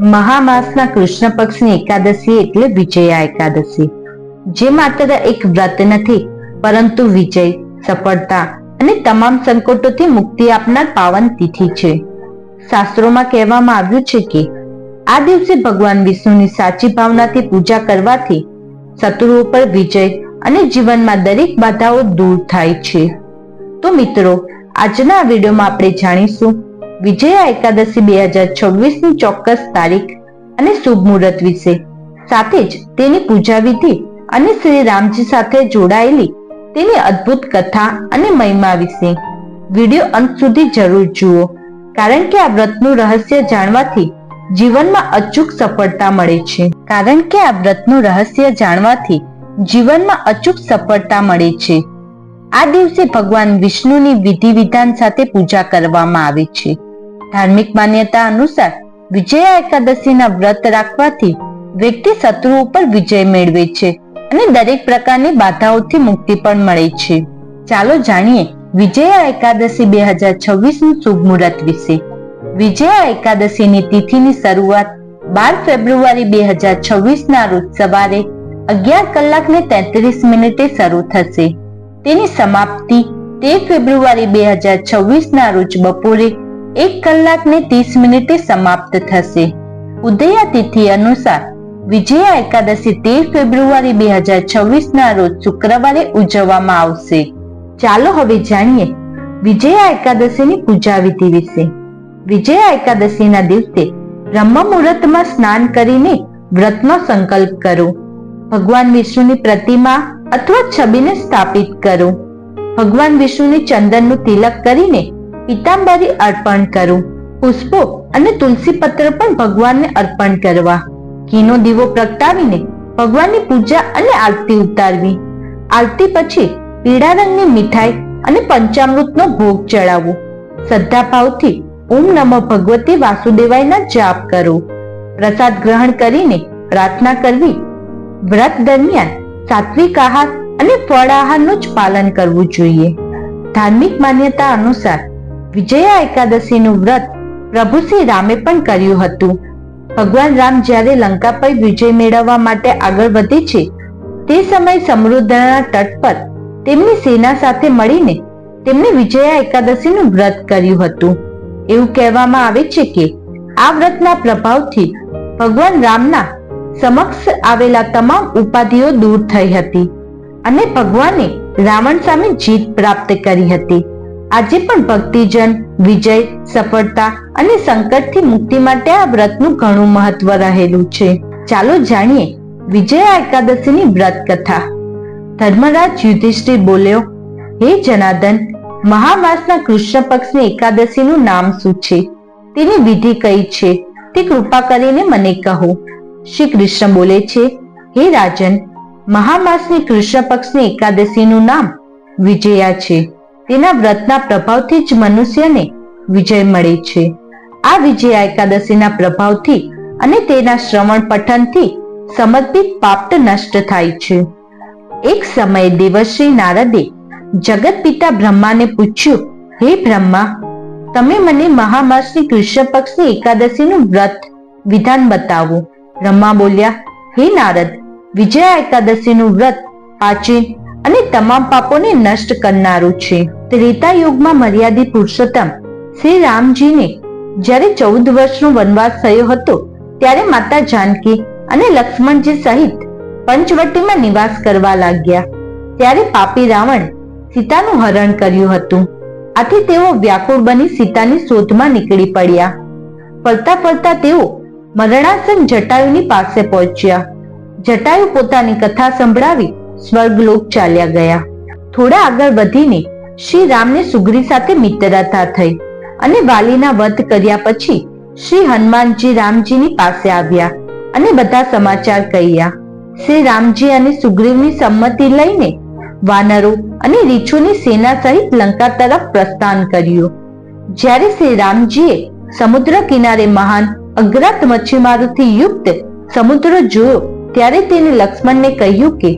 મહામાસના કૃષ્ણ પક્ષની એકાદશી એટલે વિજયા એકાદશી જે માત્ર એક વ્રત નથી, પરંતુ વિજય, સફળતા અને તમામ સંકટોથી મુક્તિ આપનાર પાવન તિથિ છે. શાસ્ત્રોમાં કહેવામાં આવ્યું છે કે, આ દિવસે ભગવાન વિષ્ણુની સાચી ભાવનાથી પૂજા કરવાથી શત્રુઓ પર વિજય અને જીવનમાં દરેક બાધાઓ દૂર થાય છે. તો મિત્રો, આજના વિડીયોમાં આપણે જાણીશું વિજયા એકાદશી બે હજાર છવ્વીસની ચોક્કસ તારીખ અને શુભ મુહૂર્ત વિશે. સાથે જ તેની પૂજા વિધિ અને શ્રી રામજી સાથે જોડાયેલી તેની અદ્ભુત કથા અને મહિમા વિશે. વીડિયો અંત સુધી જરૂર જુઓ, કારણ કે આ વ્રતનું રહસ્ય જાણવાથી જીવનમાં અચૂક સફળતા મળે છે. કારણ કે આ વ્રતનું રહસ્ય જાણવાથી જીવનમાં અચૂક સફળતા મળે છે. આ દિવસે ભગવાન વિષ્ણુની વિધિ વિધાન સાથે પૂજા કરવામાં આવે છે. ધાર્મિક માન્યતા અનુસાર વિજયા એકાદશીના વ્રત રાખવાથી વ્યક્તિ શત્રુઓ પર વિજય મેળવે છે અને દરેક પ્રકારની બાધાઓથી મુક્તિ પણ મળે છે. ચાલો જાણીએ વિજયા એકાદશી બે હજાર છવ્વીસનું શુભ મુહૂર્ત વિશે. વિજયા એકાદશીની તિથિની શરૂઆત બાર ફેબ્રુઆરી બે હજાર છવ્વીસ ના રોજ સવારે અગિયાર કલાક ને તેત્રીસ મિનિટે શરૂ થશે. તેની સમાપ્તિ તેર ફેબ્રુઆરી બે હજાર છવ્વીસ ના રોજ બપોરે એક કલાક ને ત્રીસ મિનિટે સમાપ્ત થશે. ઉદયા તિથિ અનુસાર વિજયા એકાદશી તેર ફેબ્રુઆરી બે હજાર છવ્વીસ ના રોજ શુક્રવારે ઉજવવામાં આવશે. ચાલો હવે જાણીએ વિજયા એકાદશીની પૂજા વિધિ વિશે. વિજયા એકાદશીના દિવસે બ્રહ્મ મુહૂર્તમાં સ્નાન કરીને વ્રતનો સંકલ્પ કરો. ભગવાન વિષ્ણુની પ્રતિમા અથવા છબીને સ્થાપિત કરો. ભગવાન વિષ્ણુની ચંદનનું તિલક કરીને પિતાંબરી અર્પણ કરું. પુષ્પો અને તુલસી પત્ર પણ ભગવાનને અર્પણ કરવા. ઘીનો દીવો પ્રગટાવીને ભગવાનની પૂજા અને આરતી ઉતારવી. આરતી પછી પીળા રંગની મીઠાઈ અને પંચામૃતનો ભોગ ચડાવવો. શ્રદ્ધાભાવથી ઓમ નમઃ ભગવતી વાસુદેવાયના જાપ કરો. પ્રસાદ ગ્રહણ કરીને પ્રાર્થના કરવી. વ્રત દરમિયાન સાત્વિક આહાર અને ફળ આહારનું જ પાલન કરવું જોઈએ. ધાર્મિક માન્યતા અનુસાર વિજયા એકાદશીનું વ્રત પ્રભુ શ્રી રામે પણ કર્યું હતું. ભગવાન રામ જ્યારે લંકા પર વિજય મેળવવા માટે આગળ વધે છે, તે સમયે સમૃદ્ધના તટ પર તેમની સેના સાથે મળીને તેમણે વિજયા એકાદશીનું વ્રત કર્યું હતું. એવું કહેવામાં આવે છે કે, આ વ્રતના પ્રભાવથી ભગવાન રામના સમક્ષ આવેલા તમામ ઉપાધિઓ દૂર થઈ હતી અને ભગવાને રાવણ સામે જીત પ્રાપ્ત કરી હતી. આજે પણ ભક્તિજન, વિજય, સફળતા અને સંકટથી મુક્તિ માટે આ વ્રતનું ઘણું મહત્વ રહેલું છે. ચાલો જાણીએ વિજયા એકાદશીની વ્રત કથા. ધર્મરાજ યુધિષ્ઠિર બોલ્યો, હે જનાર્દન, મહામાસના કૃષ્ણ પક્ષની એકાદશીનું નામ શું છે? તેની વિધિ કઈ છે? તે કૃપા કરીને મને કહો. શ્રી કૃષ્ણ બોલે છે, હે રાજન, મહામાસની કૃષ્ણ પક્ષની એકાદશીનું નામ વિજયા છે. તેના વ્રતના પ્રભાવથી જ મનુષ્યને વિજય મળે છે. આ વિજય એકાદશીના પ્રભાવથી અને તેના શ્રવણ પઠનથી સમર્પિત પાપ નષ્ટ થાય છે. એક સમયે દેવશ્રી નારદે જગત પિતા બ્રહ્માને પૂછ્યું, હે બ્રહ્મા, તમે મને મહામાસની કૃષ્ણ પક્ષની એકાદશીનું વ્રત વિધાન બતાવો. બ્રહ્મા બોલ્યા, હે નારદ, વિજયા એકાદશીનું વ્રત પ્રાચીન અને તમામ પાપોને નષ્ટ કરનારું છે. ત્રેતા યુગમાં મર્યાદિત પુરુષોત્તમ શ્રી રામજીને જ્યારે ચૌદ વર્ષનો વનવાસ થયો હતો, ત્યારે માતા જાનકી અને લક્ષ્મણજી સહિત પંચવટીમાં નિવાસ કરવા લાગ્યા. ત્યારે પાપી રાવણ સીતાનું હરણ કર્યું હતું. આથી તેઓ વ્યાકુળ બની સીતાની શોધમાં નીકળી પડ્યા. ફરતા ફરતા તેઓ મરણાસન જટાયુની પાસે પહોંચ્યા. જટાયુ પોતાની કથા સંભળાવી સ્વર્ગલોક ચાલ્યા ગયા. થોડા આગળ વધીને શ્રી રામને સુગ્રી સાથે મિત્રતા થઈ અને વાલીના વધ કર્યા પછી શ્રી હનુમાનજી રામજીની પાસે આવ્યા અને બધા સમાચાર કહ્યા. શ્રી રામજી અને સુગ્રીવની સંમતિ લઈને વાનરો અને રીછોની સેના સહિત લંકા તરફ પ્રસ્થાન કર્યું. જ્યારે શ્રી રામજીએ સમુદ્ર કિનારે મહાન અગ્રત મચ્છીમારોથી યુક્ત સમુદ્ર જોયો, ત્યારે તેને લક્ષ્મણને કહ્યું કે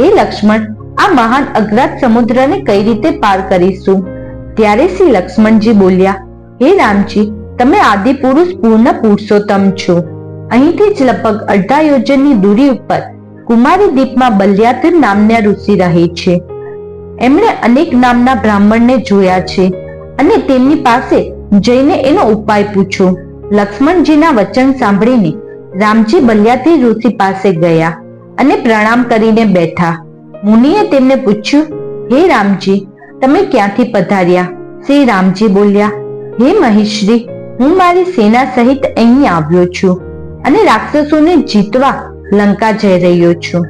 હે લક્ષ્મણ, આ મહાન અગ્રાત સમુદ્રને કઈ રીતે પાર કરીશું? ત્યારે શ્રી લક્ષ્મણજી બોલ્યા, હે રામજી, તમે આદિ પુરુષ પૂર્ણ પુરુષોત્તમ છો. અહીંથી જ લગભગ અડધા યોજનની દૂરી ઉપર કુમારી દીપમાં બલ્યાતર નામના ઋષિ રહે છે. એમણે અનેક નામના બ્રાહ્મણને જોયા છે અને તેમની પાસે જઈને એનો ઉપાય પૂછ્યો. લક્ષ્મણજીના વચન સાંભળીને રામજી બલ્યાતી ઋષિ પાસે ગયા. અને પ્રણામ કરીને બેઠા. મુનિએ તેમને પૂછ્યું, હે રામજી, તમે ક્યાંથી પધાર્યા? શ્રી રામજી બોલ્યા, હે મહેશ્રી, હું મારી સેના સહિત અહીં આવ્યો છું અને રાક્ષસોને જીતવા લંકા જઈ રહ્યો છું.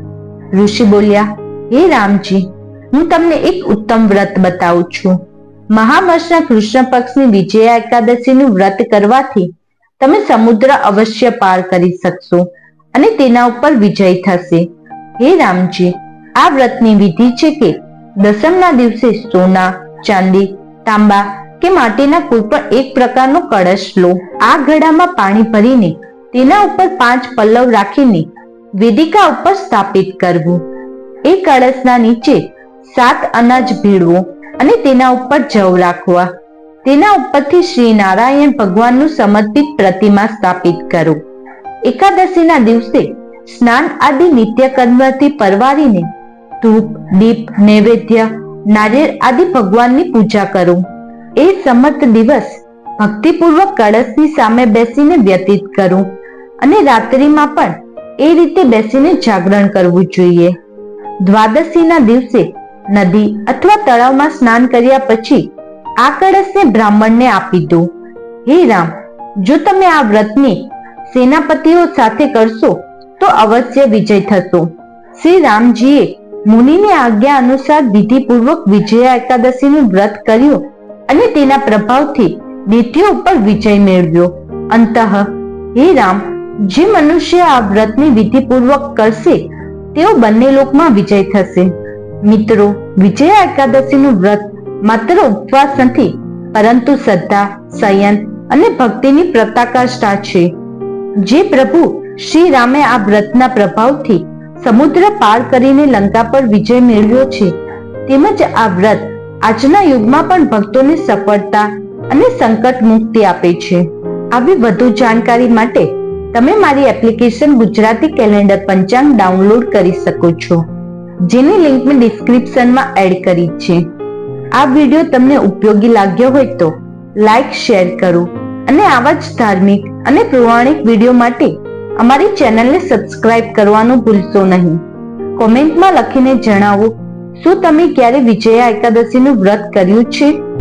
ઋષિ બોલ્યા, હે રામજી, હું તમને એક ઉત્તમ વ્રત બતાવું છું. મહામર્ષના કૃષ્ણ પક્ષની વિજયા એકાદશીનું વ્રત કરવાથી તમે સમુદ્ર અવશ્ય પાર કરી શકશો અને તેના ઉપર વિજય થશે. હે રામજી, આ વ્રતની વિધિ છે કે દસમના દિવસે સોના, ચાંદી, તાંબા કે માટીના કોઈ પણ એક પ્રકારનો કળશ લો. આ ઘડામાં પાણી ભરીને તેના ઉપર પાંચ પલ્લવ રાખીને વેદિકા ઉપર સ્થાપિત કરવું. એ કળશના નીચે સાત અનાજ ભેળવો અને તેના ઉપર જવ રાખવા. તેના ઉપરથી શ્રી નારાયણ ભગવાનનું સમર્પિત પ્રતિમા સ્થાપિત કરો. એકાદશીના દિવસે સ્નાન આદિ નિત્ય કર્મથી પરવારીને ધૂપ, દીપ, નૈવેદ્ય, નારિયેળ આદિ ભગવાનની પૂજા કરો. એ સમર્થ દિવસ ભક્તિપૂર્વક કળશની સામે બેસીને વ્યતીત કરો અને રાત્રિમાં પણ એ રીતે બેસીને જાગરણ કરવું જોઈએ. દ્વાદશીના દિવસે નદી અથવા તળાવમાં સ્નાન કર્યા પછી આ કળશને બ્રાહ્મણને આપી દો હે રામ, જો તમે આ વ્રતની સેનાપતિઓ સાથે કરશો તો અવશ્ય વિજય થશો. શ્રી રામજીએ મુનિની આજ્ઞા અનુસાર વિધિપૂર્વક વિજયા એકાદશીનું વ્રત કર્યું અને તેના પ્રભાવથી દૈત્યો ઉપર વિજય મેળવ્યો. અંતઃ હે રામ, જે મનુષ્ય આ વ્રતની વિધિપૂર્વક કરશે, તેઓ બંને લોકમાં વિજય થશે. મિત્રો, વિજયા એકાદશીનું વ્રત માત્ર ઉપવાસ નથી, પરંતુ શ્રદ્ધા, સંયમ અને ભક્તિની પ્રતાકાષ્ઠા છે. જે પ્રભુ શ્રી રામે આ વ્રતના પ્રભાવથી સમુદ્ર પાર કરીને લંકા પર વિજય મેળવ્યો છે. તેમજ આ વ્રત આજના યુગમાં પણ ભક્તોને સફળતા અને સંકટ મુક્તિ આપે છે. આવી વધુ જાણકારી માટે તમે મારી application Gujarati calendar Panchang download કરી શકો છો, જેની લિંક મેં ડિસ્ક્રિપ્શનમાં એડ કરી છે. આ વીડિયો તમને ઉપયોગી લાગ્યો હોય તો લાઈક, શેર કરો. અને આવા જ ધાર્મિક અને પૌરાણિક વીડિયો માટે અમારી ચેનલને સબસ્ક્રાઇબ કરવાનું ભૂલશો નહીં. કોમેન્ટમાં લખીને જણાવો, શું તમે ક્યારે વિજયા એકાદશીનું વ્રત કર્યું છે?